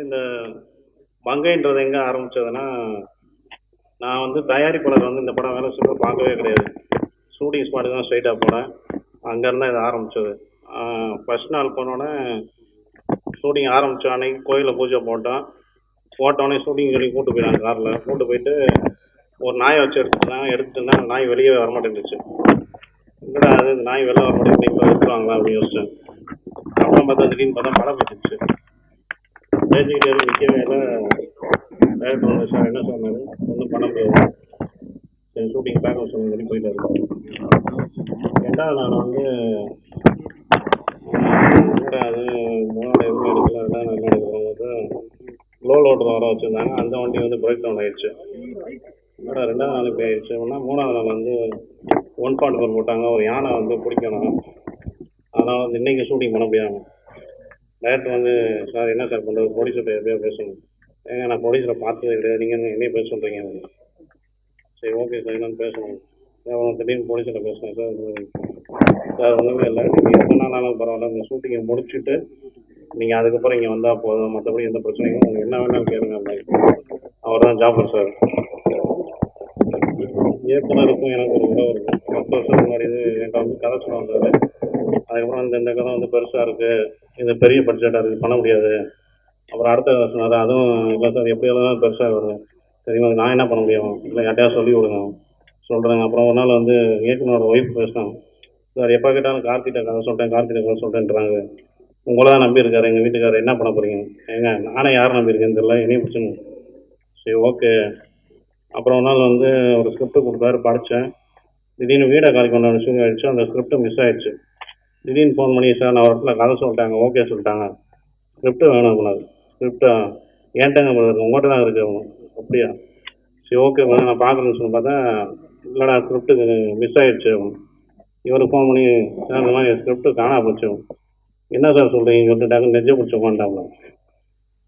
வந்து இந்த மங்கைன்றது எங்கே ஆரம்பிச்சதுன்னா நான் வந்து தயாரிப்பாளர் வந்து இந்த படம் வேலை சொல்ல பார்க்கவே கிடையாது. ஷூட்டிங் ஸ்பாட்டு தான் ஸ்ட்ரைட்டாக போனேன் அங்கேருந்து இது ஆரம்பித்தது ஃபஸ்ட் நாள் போனோடனே ஷூட்டிங் ஆரம்பித்த அன்னைக்கு கோயிலில் பூஜை போட்டோம். போட்டோடனே ஷூட்டிங் சொல்லி கூட்டு போயிட்டாங்க காரில். கூட்டு போயிட்டு ஒரு நாயை வச்சு எடுத்துட்டேன். எடுத்துட்டேன்னா நாய் வெளியே வர மாட்டேங்குச்சு என்னடா அது? இந்த நாய் வெளில வர மாட்டேங்குது இப்போ எடுத்துருவாங்களா அப்படின்னு யோசிச்சேன். அப்புறம் பார்த்தா திடீர்னு பார்த்தா மழை பெஞ்சிச்சு பேசிக்கிட்டே நிற்கவே இல்லை. டேரக்டர் வந்து சார் என்ன சொன்னார்? ஒன்றும் பண்ண முடியாது. சரி ஷூட்டிங் பேக்கப் சொல்லி போயிட்டு இருக்கோம் ரெண்டாவது நாள் வந்து என்னடா அது மூணாவது எதுவும் எடுக்கல. ரெண்டாவது நாள் என்ன எடுக்கிறோம் லோ லோட்டர் வர வச்சுருந்தாங்க. அந்த வண்டி வந்து பிரேக் டவுன் ஆயிடுச்சு. என்னடா ரெண்டாவது நாள் இப்படி ஆயிடுச்சு அப்படின்னா மூணாவது நாள் வந்து ஒன் பாயிண்ட் ஃபோர் போட்டாங்க. ஒரு யானை வந்து பிடிக்கணும். அதனால் வந்து இன்றைக்கி ஷூட்டிங் பண்ண முடியாமல் டேரக்டர் வந்து சார் என்ன சார் பண்ணுறது ப்ரொடியூசர்கிட்ட எப்படியோ பேசணும். ஏங்க நான் ப்ரொடியூசரை பார்த்ததே கிடையாது. நீங்கள் என்னைய பேச சொல்கிறீங்க சரி ஓகே சார் என்னன்னு பேசணும். அப்புறம் திடீர்னு ப்ரொடியூசர்கிட்ட பேசுனேன் சார் சார் ஒன்றுமே இல்லை. நீங்கள் எத்தனை பரவாயில்ல. இந்த ஷூட்டிங்கை முடிச்சுட்டு நீங்கள் அதுக்கப்புறம் இங்கே வந்தால் போதும். மற்றபடி எந்த பிரச்சனையும் உங்களுக்கு என்ன வேணாலும் கேளுங்க அப்படின்னு அவர் தான் ஜாஃபர் சார் இயக்குனருக்கும் எனக்கு ஒரு உறவு இருக்கும் பத்து வருஷத்துக்கு முன்னாடி இது என்கிட்ட வந்து கதை சொல்ல வந்தார். அதுக்கப்புறம் இந்த இந்த கதை வந்து பெருசாக இருக்குது இது பெரிய பட்ஜெட்டாக இருக்குது பண்ண முடியாது. அப்புறம் அடுத்த சொன்னார் அதுவும் இல்லை சார் எப்படி இருந்தாலும் பெருசாக வரும் சரிங்களா நான் என்ன பண்ண முடியும்? இல்லை யார்ட்டையாவது சொல்லி விடுங்க சொல்கிறேங்க அப்புறம் ஒரு நாள் வந்து இயக்குனரோட ஒய்ஃப் பேசினாங்க சார் எப்போ கேட்டாலும் கார்த்திகிட்ட கதை சொல்லிட்டேன் கார்த்திகிட்ட கதை சொல்லிட்டேன்றாங்க. உங்களை தான் நம்பியிருக்காரு. எங்கள் வீட்டுக்காரர் என்ன பண்ண போகிறீங்க ஏங்க நானே யாரை நம்பியிருக்கேன்னு தெரியல என்னையும் பிடிச்சுங்க சரி ஓகே அப்புறம் ஒரு நாள் வந்து ஒரு ஸ்கிரிப்ட் கொடுத்தாரு படித்தேன் திடீர்னு வீடை காலி கொண்டாட விஷயம் அந்த ஸ்கிரிப்ட் மிஸ் ஆகிடுச்சு திடீர்னு ஃபோன் பண்ணி சார் நான் ஒரு இடத்துல கதை சொல்லிட்டாங்க ஓகே சொல்லிட்டாங்க. ஸ்கிரிப்ட்டு வேணும் அப்படின்னாரு. ஸ்கிரிப்டா ஏன்ட்டாங்க brother? உங்கள்கிட்ட தான் இருக்கு. அப்படியா? சரி ஓகே brother, நான் பார்க்குறேன்னு சொல்லி பார்த்தா இல்லைடா ஸ்கிரிப்ட்டு மிஸ் ஆகிடுச்சு இவருக்கு ஃபோன் பண்ணி சார் இந்த மாதிரி ஸ்கிரிப்ட் காணா போச்சு. என்ன சார் சொல்கிறீங்க சொல்லிட்டு டக்குனு நெஞ்ச பிடிச்சி உட்காந்துட்டாங்க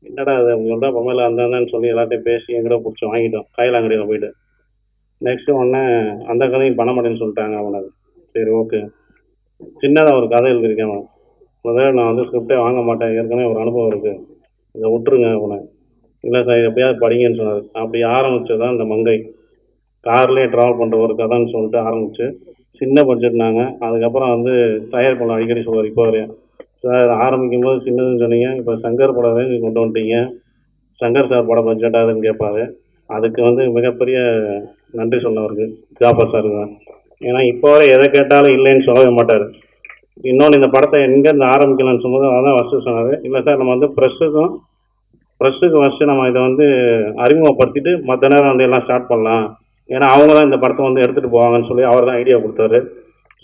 என்னடா அது உங்கள்கிட்ட பொம்மையில் அந்தான்னு சொல்லி எல்லாத்தையும் பேசி எங்கிட்ட பிடிச்சி வாங்கிட்டோம். கையிலாங்கடியில் போயிட்டு. நெக்ஸ்ட்டு உடனே அந்த கதையும் பண்ண மாட்டேன்னு சொல்லிட்டாங்க அவனுக்கு சரி ஓகே சின்னதாக ஒரு கதை எழுதியிருக்கேன் அவன் முதல்ல நான் வந்து ஸ்கிரிப்டே வாங்க மாட்டேன். ஏற்கனவே ஒரு அனுபவம் இருக்குது இதை விட்டுருங்க அவனை இல்லை சார் எப்படியாவது படிங்கன்னு சொன்னார். அப்படி ஆரம்பித்தது தான் இந்த மங்கை. கார்லேயே ட்ராவல் பண்ணுற ஒரு கதைன்னு சொல்லிட்டு ஆரம்பித்து சின்ன பட்ஜெட் நாங்கள் அதுக்கப்புறம் வந்து தயார் பண்ண அடிக்கடி சொல்லுவார் இப்போ வரையும். சார் ஆரம்பிக்கும் போது சின்னதுன்னு சொன்னீங்க. இப்போ சங்கர் படம் ரேஞ்சு கொண்டு வந்துட்டீங்க. சங்கர் சார் படம் பட்ஜெட்டாகுதுன்னு கேட்பாரு. அதுக்கு வந்து மிகப்பெரிய நன்றி சொன்னவருக்கு ஜாஃபர் சார் தான். ஏன்னா இப்போ வரை எதை கேட்டாலும் இல்லைன்னு சொல்லவே மாட்டார். இன்னொன்று இந்த படத்தை எங்கேருந்து ஆரம்பிக்கலாம்னு சொல்லும்போது அதான் ஃபஸ்ட்டு சொன்னார். இல்லை சார் நம்ம வந்து ப்ரெஸ்ஸுக்கும் ப்ரெஸ்ஸுக்கு ஃபஸ்ட்டு நம்ம இதை வந்து அறிமுகப்படுத்திட்டு மற்ற நேரம் வந்து எல்லாம் ஸ்டார்ட் பண்ணலாம். ஏன்னா அவங்க தான் இந்த படத்தை வந்து எடுத்துகிட்டு போவாங்கன்னு சொல்லி அவர் தான் ஐடியா கொடுத்தாரு.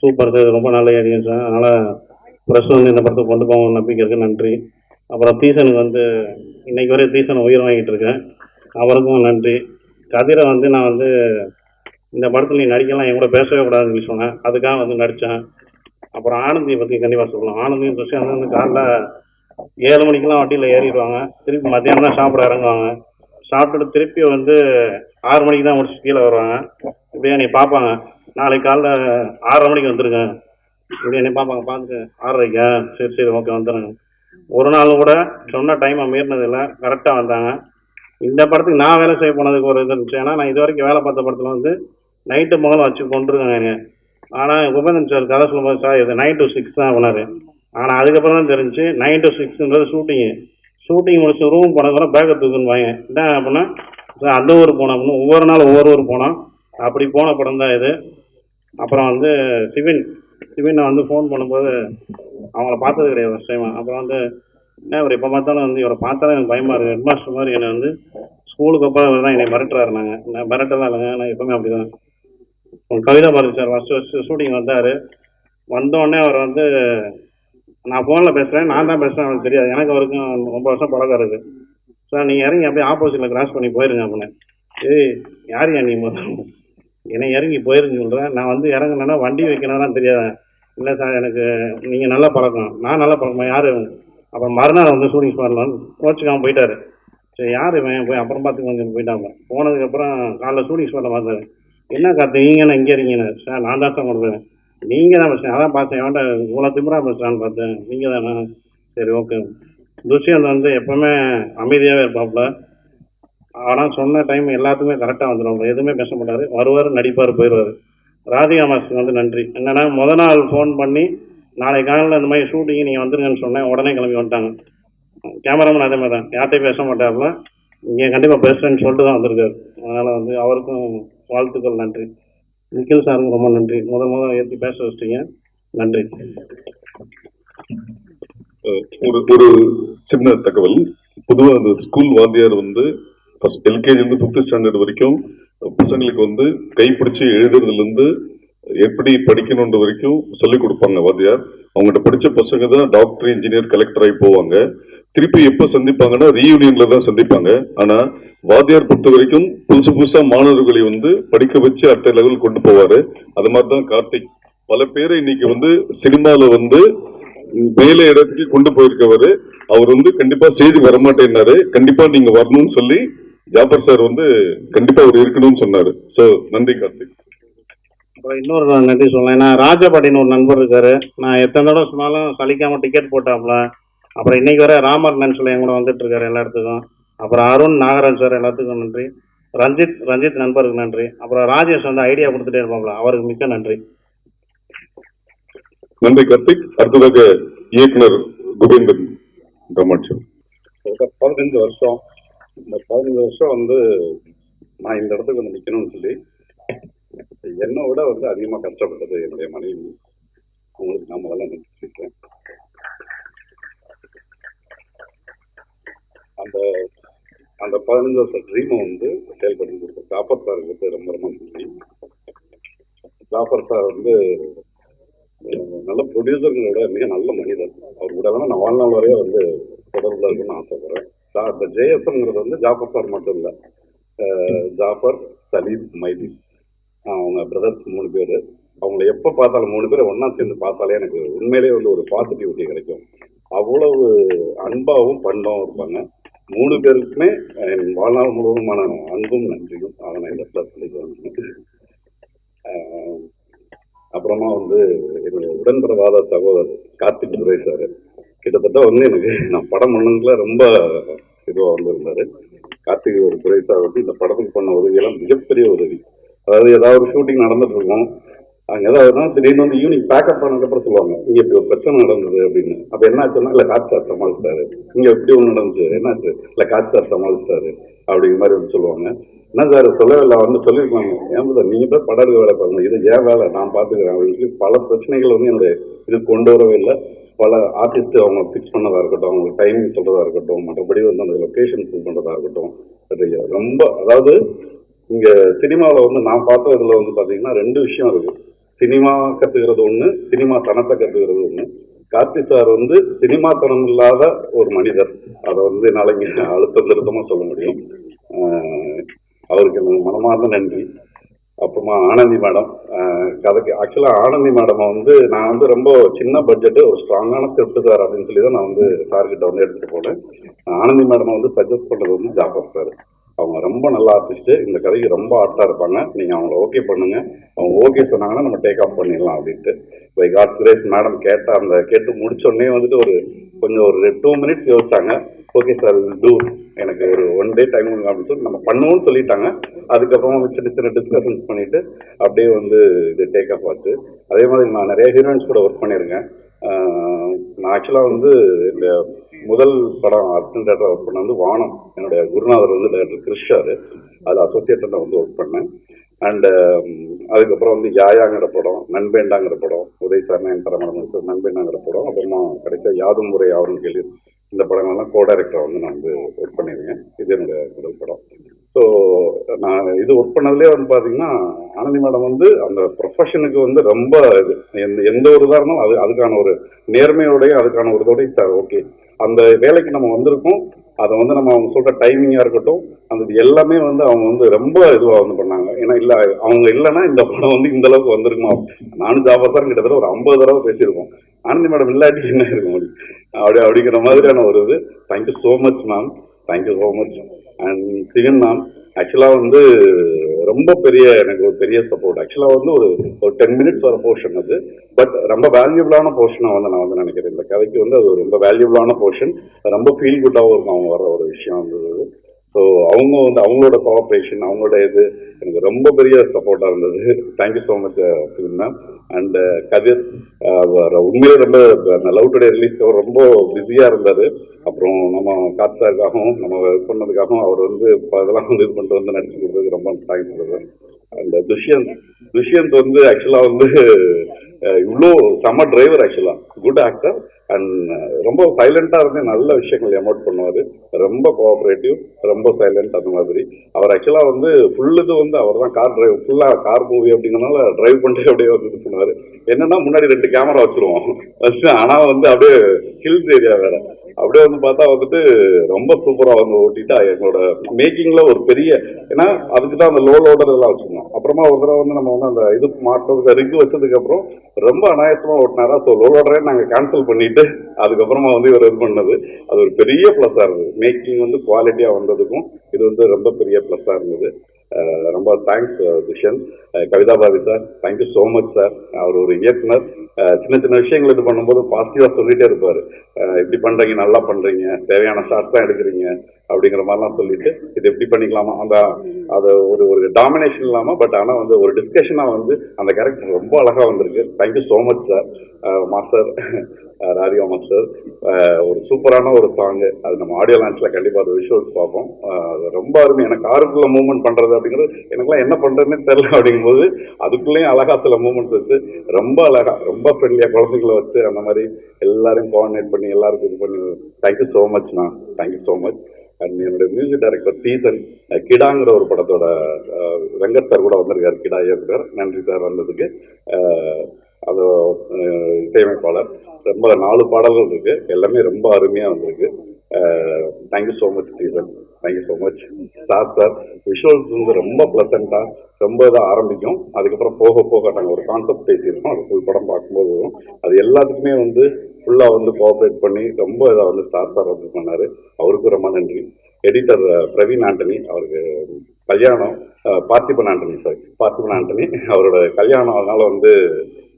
சூப்பர் சார் ரொம்ப நல்ல ஐடியா சொன்னேன் அதனால் ப்ரெஸ் வந்து இந்த படத்தை கொண்டு போவாங்க நம்பிக்கை இருக்குது நன்றி. அப்புறம் தீசனுக்கு வந்து இன்றைக்கி வரை தீசன் உயிர் வாங்கிட்டு இருக்கேன். அவருக்கும் நன்றி. கதிரை வந்து நான் வந்து இந்த படத்தில் நீ நடிக்கலாம் என் கூட பேசவே கூடாதுன்னு சொல்லி சொன்னேன். அதுக்காக வந்து நடித்தேன் அப்புறம் ஆனந்தியை பற்றி கண்டிப்பாக சொல்லலாம். ஆனந்தியும் துஷாந்த் வந்து காலைல ஏழு மணிக்கெல்லாம் வண்டியில் ஏறிடுவாங்க. திருப்பி மத்தியானம் தான் சாப்பிட இறங்குவாங்க. சாப்பிட்டுட்டு திருப்பி வந்து ஆறு மணிக்கு தான் முடிச்சு கீழே வருவாங்க. இப்படியே நீ பார்ப்பாங்க. நாளைக்கு காலைல ஆறரை மணிக்கு வந்துருங்க. இப்படி என்னை பார்ப்பாங்க. பார்த்துட்டு ஆறரைக்கா? சரி சரி ஓகே வந்துடுங்க ஒரு நாள் கூட சொன்ன டைமை மீறினதில்லை. கரெக்டாக வந்தாங்க. இந்த படத்துக்கு நான் வேலை செய்ய போனதுக்கு ஒரு இது இருந்துச்சு. ஏன்னா நான் இது வரைக்கும் வேலை பார்த்த படத்தில் வந்து நைட்டு முதல்ல வச்சு கொண்டுருக்காங்க ஆனால் உபேந்திரன் சார் கதை சொல்லும்போது சார் இது நைன் டு சிக்ஸ் தான் பண்ணார் ஆனால் அதுக்கப்புறம் தான் தெரிஞ்சு நைன் டு சிக்ஸ்ன்றது ஷூட்டிங்கு ஷூட்டிங் முடிச்சு ரூம் போனதுக்கப்புறம் பேக்கை தூக்குன்னு வாங்க. என்ன அப்படின்னா சார் அந்த ஊர் போனோம். அப்படின்னு ஒவ்வொரு நாள் ஒவ்வொரு ஊர் போனோம். அப்படி போன படம் தான் இது. அப்புறம் வந்து சிவின் சிவினை வந்து ஃபோன் பண்ணும்போது அவங்கள பார்த்தது கிடையாது ஃபஸ்ட் டைம் அப்புறம் வந்து என்ன இவர் எப்போ பார்த்தாலும் வந்து இவரை பார்த்தாலும் எனக்கு பயமாக இருக்குது ஹெட் மாஸ்டர் மாதிரி என்னை வந்து ஸ்கூலுக்கு அப்புறம் தான் என்னை மிரட்டுறாரு நாங்கள் நான் மிரட்டலாம் இல்லைங்க. நான் எப்போவுமே அப்படி தான் Kavitha Bharathi sir first first shooting வந்தார். வந்தோடனே அவர் வந்து நான் ஃபோனில் பேசுகிறேன் நான் தான் பேசுகிறேன் அவனுக்கு தெரியாது. எனக்கு அவருக்கும் ரொம்ப வருஷம் பழக்கம் இருக்குது சார் நீங்கள் இறங்கி அப்படியே ஆப்போசிட்டில் கிராஸ் பண்ணி போயிருங்க அப்படின்னு. ஏய் யார் நீ முதல்ல? என்னை இறங்கி போயிருன்னு சொல்கிறேன் நான் வந்து இறங்குனேன்னா வண்டி வைக்கணும்னா தெரியாது. இல்லை சார் எனக்கு நீங்கள் நல்லா பழக்கம். நான் நல்லா பழக்கம். யார்? அப்புறம் மறுநாள் வந்து ஷூட்டிங் ஸ்பாட்டில் வந்து கோச்சுக்காமல் போயிட்டார். சரி யார் இவன்? போய் அப்புறம் பார்த்து கொஞ்சம் போயிட்டாங்க போனதுக்கப்புறம் காலைல ஷூட்டிங் ஸ்பாட்டில் பார்த்தாரு என்ன கார்த்தி நீங்கள் இங்கே இருக்கீங்கன்னு சார் நான் தான் சார் கொடுத்தேன் நீங்கள் தான் பேசுகிறேன் அதான் பாசன் என்கிட்ட இவ்வளோ திமிரா பேசுகிறான்னு பார்த்தேன். நீங்கள் தானே? சரி ஓகே. துஷ்யந்த் வந்து எப்போவுமே அமைதியாகவே இருப்பாப்புல. ஆனால் சொன்ன டைம் எல்லாத்துக்குமே கரெக்டாக வந்துடும் எதுவுமே பேச மாட்டார். வருவார் நடிப்பார் போயிடுவார் ராதிகா மாஸ்டருக்கு வந்து நன்றி. என்னன்னா முத நாள் ஃபோன் பண்ணி நாளை காலையில் இந்த மாதிரி ஷூட்டிங்கு நீங்கள் வந்துருங்கன்னு சொன்னேன். உடனே கிளம்பி வந்துட்டாங்க. கேமராமேன் அதே மாதிரி தான் யார்கிட்டையும் பேச மாட்டாப்புல. இங்கே கண்டிப்பாக பேசுகிறேன்னு சொல்லிட்டு தான் வந்திருக்காரு. அதனால் வந்து அவருக்கும் வாழ்த்துக்கள் நன்றி. நிக்கில் சார் ரொம்ப நன்றி. முத முத ஏற்றி பேச வச்சிட்டீங்க. நன்றி. ஒரு ஒரு சின்ன தகவல். பொதுவாக அந்த ஸ்கூல் வாத்தியார் வந்து ஃபர்ஸ்ட் எல்கேஜிலேருந்து ஃபிஃப்த் ஸ்டாண்டர்ட் வரைக்கும் பசங்களுக்கு வந்து கைப்பிடிச்சி எழுதுறதுலேருந்து எப்படி படிக்கணுன்ற வரைக்கும் சொல்லிக் கொடுப்பாங்க வாத்தியார். அவங்ககிட்ட படித்த பசங்க தான் டாக்டர் இன்ஜினியர் கலெக்டர் ஆகி போவாங்க. திருப்பி எப்ப சந்திப்பாங்கன்னா ரீயூனியன்ல தான் சந்திப்பாங்க. ஆனா வாத்தியார் பொறுத்த வரைக்கும் புதுசு புதுசா மாணவர்களை வந்து படிக்க வச்சு அடுத்த லெவல் கொண்டு போவாரு. அது மாதிரி தான் கார்த்திக். பல பேரை இன்னைக்கு வந்து சினிமால வந்து மேல இடத்துக்கு கொண்டு போயிருக்கவரு. அவர் வந்து கண்டிப்பா ஸ்டேஜுக்கு வரமாட்டேன்னாரு. கண்டிப்பா நீங்க வரணும்னு சொல்லி ஜாஃபர் சார் வந்து கண்டிப்பா அவர் இருக்கணும்னு சொன்னாரு. சோ நன்றி கார்த்திக். அப்புறம் இன்னொரு நன்றி சொல்லலாம் ஏன்னா ராஜபாடின்னு ஒரு நண்பர் இருக்காரு. நான் எத்தனை தடவை சொன்னாலும் சலிக்காம டிக்கெட் போட்டாப்ல அப்புறம் இன்னைக்கு வர ராமர் சொல்லி என் கூட வந்துட்டு இருக்காரு எல்லா இடத்துக்கும் அப்புறம் அருண் நாகராஜ் சார் எல்லாத்துக்கும் நன்றி. ரஞ்சித் ரஞ்சித் நண்பருக்கு நன்றி. அப்புறம் ராஜேஷ் வந்து ஐடியா கொடுத்துட்டே இருப்பாப்ல அவருக்கு மிக்க நன்றி. நன்றி கார்த்திக். அடுத்ததாக இயக்குனர் குபேந்தன் கிட்டத்தட்ட பதினஞ்சு வருஷம் இந்த பதினஞ்சு வருஷம் வந்து நான் இந்த இடத்துக்கு வந்து நிற்கணும்னு சொல்லி என்னை விட வந்து அதிகமாக கஷ்டப்பட்டது என்னுடைய மனைவி. அவங்களுக்கு நான் முதல்ல நன்றி சொல்லிக்கிறேன் அந்த அந்த பதினஞ்சு வருஷம் ட்ரீமை வந்து செயல்படுத்தி கொடுத்தோம் ஜாஃபர் சாருக்கு வந்து ரொம்ப ரொம்ப நன்றி. ஜாஃபர் சார் வந்து நல்ல ப்ரொடியூசருங்களோட மிக நல்ல மனிதர். அவர் கூட நான் வாழ்நாள் வரையே வந்து தொடர்பில் இருக்குன்னு ஆசைப்படுறேன். ஜா- இந்த ஜேஎஸ்எம்ங்கிறது வந்து ஜாஃபர் சார் மட்டும் இல்லை. ஜாஃபர் சலீம் மைதி அவங்க பிரதர்ஸ் மூணு பேர். அவங்கள எப்போ பார்த்தாலும் மூணு பேரை ஒன்றா சேர்ந்து பார்த்தாலே எனக்கு உண்மையிலேயே வந்து ஒரு பாசிட்டிவிட்டி கிடைக்கும். அவ்வளவு அன்பாகவும் பண்பாகவும் இருப்பாங்க. மூணு பேருக்குமே என் வாழ்நாள் முழுவதுமான அன்பும் நன்றியும் அதை நான் இந்த ப்ளஸ் சொல்லிக்கிறேன் அப்புறமா வந்து என்னுடைய உடன்பிறவாத சகோதரர் கார்த்திக் துரை சார். கிட்டத்தட்ட வந்து எனக்கு நான் படம் பண்ணதுல ரொம்ப இதுவாக வந்திருந்தாரு. கார்த்திக் ஒரு துரை சார் வந்து இந்த படத்துக்கு பண்ண உதவியெல்லாம் மிகப்பெரிய உதவி. அதாவது ஏதாவது ஒரு ஷூட்டிங் நடந்துட்டு இருக்கோம். அங்கே ஏதாவதுனா திடீர்னு வந்து ஈவினிங் பேக்கப் பண்ணதுக்கப்புறம் சொல்லுவாங்க இங்கே இப்படி ஒரு பிரச்சனை நடந்தது அப்படின்னு. அப்போ என்னாச்சுன்னா இல்லை காட்சி சார் சமாளிச்சிட்டாரு. இங்கே இப்படி ஒன்று நடந்துச்சு. என்னாச்சு? இல்லை காட்சி சார் சமாளிச்சிட்டாரு. அப்படிங்கிற மாதிரி வந்து சொல்லுவாங்க. என்ன சார் சொல்லவே இல்லை. வந்து சொல்லியிருக்காங்க. ஏன் சார் நீங்கள் தான் படம் எடுக்க வேலை பாருங்க. இது ஏன் வேலை. நான் பார்த்துக்கிறேன் அப்படின்னு சொல்லி பல பிரச்சனைகள் வந்து என்னுடைய இது கொண்டு வரவே இல்லை. பல ஆர்டிஸ்ட் அவங்க ஃபிக்ஸ் பண்ணதாக இருக்கட்டும் அவங்க டைமிங் சொல்கிறதா இருக்கட்டும் மற்றபடி வந்து அந்த லொக்கேஷன்ஸ் பண்ணுறதா இருக்கட்டும் ரொம்ப அதாவது இங்கே சினிமாவில் வந்து நான் பார்த்த இதில் வந்து பார்த்தீங்கன்னா ரெண்டு விஷயம் இருக்குது சினிமா கத்துக்கிறது ஒன்று சினிமா தனத்தை கத்துக்கிறது ஒன்று கார்த்தி சார் வந்து சினிமா தனம் இல்லாத ஒரு மனிதர். அதை வந்து என்னால் இங்கே அழுத்தம் திருத்தமாக சொல்ல முடியும். அவருக்கு மனமார்ந்த நன்றி. அப்புறமா ஆனந்தி மேடம் கதைக்கு ஆக்சுவலாக ஆனந்தி மேடம் வந்து நான் வந்து ரொம்ப சின்ன பட்ஜெட்டு ஒரு ஸ்ட்ராங்கான ஸ்கிரிப்ட் சார் அப்படின்னு சொல்லி தான் நான் வந்து சார்கிட்ட வந்து எடுத்துகிட்டு போனேன். ஆனந்தி மேடம் வந்து சஜஸ்ட் பண்ணுறது வந்து ஜாஃபர் சார். அவங்க ரொம்ப நல்ல ஆர்டிஸ்ட்டு இந்த கதைக்கு ரொம்ப ஆர்ட்டாக இருப்பாங்க. நீங்கள் அவங்கள ஓகே பண்ணுங்க. அவங்க ஓகே சொன்னாங்கன்னா நம்ம டேக் ஆஃப் பண்ணிடலாம் அப்படின்ட்டு. பை காட்ஸ் கிரேஸ் மேடம் கேட்ட அந்த கேட்டு முடிச்சோடனே வந்துட்டு ஒரு கொஞ்சம் ஒரு டூ மினிட்ஸ் யோசிச்சாங்க. ஓகே சார் டூ எனக்கு ஒரு ஒன் டே டைம் கொடுங்க அப்படின்னு சொல்லி நம்ம பண்ணுவோம்னு சொல்லிட்டாங்க. அதுக்கப்புறமா சின்ன சின்ன டிஸ்கஷன்ஸ் பண்ணிட்டு அப்படியே வந்து இது டேக் ஆஃப் ஆச்சு. அதே மாதிரி நான் நிறைய ஹீரோயின்ஸ் கூட ஒர்க் பண்ணியிருக்கேன். நான் ஆக்சுவலாக வந்து இந்த முதல் படம் அசிஸ்டன்ட் டேரக்டர் ஒர்க் பண்ண வந்து வானம். என்னுடைய குருநாதர் வந்து டேரக்டர் கிருஷ்ணாரு அது அசோசியேட்டடாக வந்து ஒர்க் பண்ணேன். அண்டு um, அதுக்கப்புறம் வந்து யாயாங்கிற படம் நண்பேண்டாங்கிற படம் உதய் சார் பரமரம் மேடம் நண்பேண்டாங்கிற படம் அப்புறமா கடைசியாக யாதும் முறை யாரும் கேள்வி இந்த படங்கள்லாம் கோ டைரக்டராக வந்து நான் வந்து ஒர்க் பண்ணியிருக்கேன். இது என்னுடைய முதல் படம். ஸோ நான் இது ஒர்க் பண்ணதுலேயே வந்து பார்த்தீங்கன்னா ஆனந்தி மேடம் வந்து அந்த ப்ரொஃபஷனுக்கு வந்து ரொம்ப இது எந்த எந்த ஒரு இதாக இருந்தாலும் அது அதுக்கான ஒரு நேர்மையோடையும் அதுக்கான ஒரு இதோடய சார் ஓகே அந்த வேலைக்கு நம்ம வந்திருக்கோம். அதை வந்து நம்ம அவங்க சொல்கிற டைமிங்காக இருக்கட்டும் அந்த இது எல்லாமே வந்து அவங்க வந்து ரொம்ப இதுவாக வந்து பண்ணாங்க. ஏன்னா இல்லை அவங்க இல்லைன்னா இந்த படம் வந்து இந்த அளவுக்கு வந்திருக்குமா? நானும் ஜாபாசாரம் கிட்டத்தட்ட ஒரு ஐம்பது தடவை பேசியிருக்கோம். ஆனந்தி மேடம் இல்லாட்டி என்ன இருக்கும் அப்படி? அப்படி அப்படிங்கிற மாதிரியான ஒரு இது. Thank you so much ma'am thank you so much and Sivan ma'am ஆக்சுவலாக வந்து ரொம்ப பெரிய எனக்கு ஒரு பெரிய சப்போர்ட் ஆக்சுவலாக வந்து ஒரு ஒரு டென் மினிட்ஸ் வர போர்ஷன் அது. பட் ரொம்ப வேல்யூபிளான போர்ஷனாக வந்து நான் வந்து நினைக்கிறேன். இந்த கதைக்கு வந்து அது ரொம்ப வேல்யூபிளான போர்ஷன் ரொம்ப ஃபீல் குட்டாகவும் இருக்கும் அவங்க வர ஒரு விஷயம் இருந்தது ஸோ அவங்க வந்து அவங்களோட கோஆப்ரேஷன் அவங்களோட இது எனக்கு ரொம்ப பெரிய சப்போர்ட்டாக இருந்தது. Thank you so much Sivan ma'am and Kathir அவர் உண்மையிலே ரொம்ப லவ் டுடே ரிலீஸ்க்கு அவர் ரொம்ப பிஸியாக இருந்தார். அப்புறம் நம்ம காட்சாருக்காகவும் நம்ம இது பண்ணதுக்காகவும் அவர் வந்து அதெல்லாம் வந்து இது பண்ணிட்டு வந்து நடிச்சு கொடுத்ததுக்கு ரொம்ப தேங்க்ஸ் சொல்கிறேன் அண்ட் துஷ்யந்த் துஷ்யந்த் வந்து ஆக்சுவலாக வந்து uh, இவ்வளோ செம டிரைவர் ஆக்சுவலாக குட் ஆக்டர் அண்ட் uh, ரொம்ப சைலண்டாக இருந்து நல்ல விஷயங்கள் எமோட் பண்ணுவார். ரொம்ப கோஆப்ரேட்டிவ் ரொம்ப சைலண்ட் அந்த மாதிரி. அவர் ஆக்சுவலாக வந்து ஃபுல் இது வந்து அவர் தான் கார் டிரைவ் ஃபுல்லாக கார் மூவி அப்படிங்கிறனால டிரைவ் பண்ணிட்டு அப்படியே வந்து இது பண்ணுவார். என்னென்னா முன்னாடி ரெண்டு கேமரா வச்சுருவோம். வச்சு ஆனால் வந்து அப்படியே ஹில்ஸ் ஏரியா வேறு. அப்படியே வந்து பார்த்தா வந்துட்டு ரொம்ப சூப்பராக வந்து ஓட்டிட்டு எங்களோட மேக்கிங்ல ஒரு பெரிய ஏன்னா அதுக்கு தான் அந்த லோ லோடர் எல்லாம் வச்சுருந்தோம். அப்புறமா ஒரு தடவை வந்து நம்ம வந்து அந்த இது மாட்டுறதுக்கு ரிங்கு வச்சதுக்கப்புறம் ரொம்ப அனாயாசமா ஓட்டினாரா. ஸோ லோ லோடரே நாங்கள் கேன்சல் பண்ணிட்டு அதுக்கப்புறமா வந்து இவர் இது பண்ணது. அது ஒரு பெரிய ப்ளஸ்ஸாக இருந்தது. மேக்கிங் வந்து குவாலிட்டியாக வந்ததுக்கும் இது வந்து ரொம்ப பெரிய ப்ளஸ்ஸாக இருந்தது. ரொம்ப thanks Thushan Kavitha Bobby sir thank you so much sir அவர் ஒரு இயக்குனர். சின்ன சின்ன விஷயங்கள் இது பண்ணும்போது பாசிட்டிவாக சொல்லிகிட்டே இருப்பார். இப்படி பண்ணுறீங்க நல்லா பண்ணுறீங்க தேவையான ஷார்ட்ஸ் தான் எடுக்கிறீங்க அப்படிங்கிற மாதிரிலாம் சொல்லிட்டு இது எப்படி பண்ணிக்கலாமா? அந்த அது ஒரு ஒரு டாமினேஷன் இல்லாமல் பட் ஆனால் வந்து ஒரு டிஸ்கஷனாக வந்து அந்த கேரக்டர் ரொம்ப அழகாக வந்திருக்கு. Thank you so much sir master Radhika master ஒரு சூப்பரான ஒரு சாங்கு அது நம்ம ஆடியோ லான்ச்சில் கண்டிப்பாக அது விஷுவல்ஸ் பார்ப்போம். ரொம்ப அருமை. எனக்கு காருக்குள்ளே மூவ்மெண்ட் பண்ணுறது அப்படிங்கிறது எனக்குலாம் என்ன பண்ணுறதுன்னு தெரில அப்படிங்கும்போது அதுக்குள்ளேயும் அழகாக சில மூமெண்ட்ஸ் வச்சு ரொம்ப அழகாக ரொம்ப ஃப்ரெண்ட்லியாக குழந்தைங்கள வச்சு அந்த மாதிரி எல்லாரையும் கோஆர்டினேட் பண்ணி எல்லாருக்கும் இது பண்ணி thank you so மச்ண்ணா thank you so much and என்னுடைய மியூசிக் டைரக்டர் தீசன் கிடாங்கிற ஒரு படத்தோட வெங்கட் சார் கூட வந்திருக்காரு. கிடா இயக்குனர். நன்றி சார் வந்ததுக்கு அது இசையமைப்பாளர். ரொம்ப நாலு பாடல்கள் இருக்கு. எல்லாமே ரொம்ப அருமையாக வந்திருக்கு. Thank you so much Sreesan thank you so much star sir visuals வந்து ரொம்ப ப்ளசண்ட்டாக ரொம்ப இதாக ஆரம்பிக்கும். அதுக்கப்புறம் போக போக நாங்கள் ஒரு கான்செப்ட் பேசியிருக்கோம். அது ஃபுல் படம் பார்க்கும்போது வரும். அது எல்லாத்துக்குமே வந்து ஃபுல்லாக வந்து கோஆப்ரேட் பண்ணி ரொம்ப இதாக வந்து ஸ்டார் சார் வந்து பண்ணார். அவருக்கும் ரொம்ப நன்றி. எடிட்டர் பிரவீன் ஆண்டனி அவருக்கு கல்யாணம் பார்த்திபன் ஆண்டனி சார் பார்த்திபன் ஆண்டனி அவரோட கல்யாணம் அதனால வந்து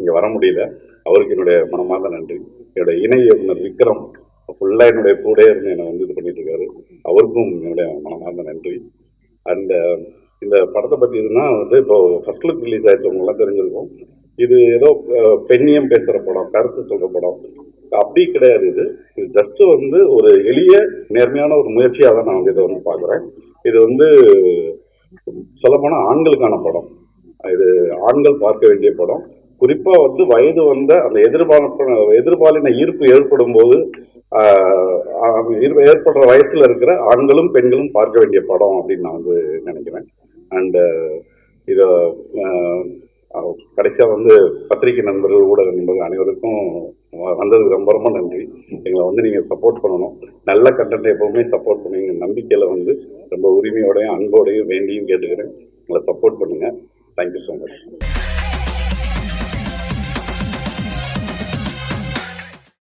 இங்கே வர முடியல. அவருக்கு என்னுடைய மனமார்ந்த நன்றி. என்னுடைய இணை இயக்குனர் விக்ரம் ஃபுல்லாக என்னுடைய கூட இருந்து என்னை வந்து இது பண்ணிட்டு இருக்காரு. அவருக்கும் என்னுடைய மனமார்ந்த நன்றி. அண்ட் இந்த படத்தை பற்றி இதுனா வந்து இப்போ ஃபர்ஸ்ட் லுக் ரிலீஸ் ஆயிடுச்சு உங்களெல்லாம் தெரிஞ்சிருக்கும். இது ஏதோ பெண்ணியம் பேசுகிற படம் கருத்து சொல்கிற படம். அப்படி கிடையாது இது. இது ஜஸ்ட் வந்து ஒரு எளிய நேர்மையான ஒரு முயற்சியாக தான் நான் வந்து இதை வந்து பார்க்குறேன். இது வந்து சொல்லப்போனால் ஆண்களுக்கான படம். இது ஆண்கள் பார்க்க வேண்டிய படம். குறிப்பா வந்து வயது வந்த அந்த எதிர்பார்ப்பு எதிர்பாலின ஈர்ப்பு ஏற்படும் போது ஈர்ப்பு ஏற்படுற வயசுல இருக்கிற ஆண்களும் பெண்களும் பார்க்க வேண்டிய படம் அப்படின்னு நான் வந்து நினைக்கிறேன். அண்ட் இதை கடைசியா வந்து பத்திரிகை நண்பர்கள் ஊடக நண்பர்கள் அனைவருக்கும் வ- வந்ததுக்கு ரொம்ப ரொம்ப நன்றி. எங்களை வந்து நீங்க சப்போர்ட் பண்ணணும். நல்ல கண்டென்ட் எப்பவுமே சப்போர்ட் பண்ணுவீங்க நம்பிக்கையில வந்து ரொம்ப உரிமையோடையும் அன்போடையும் வேண்டியும் கேட்டுக்கிறேன். எங்களை சப்போர்ட் பண்ணுங்க. Thank you so much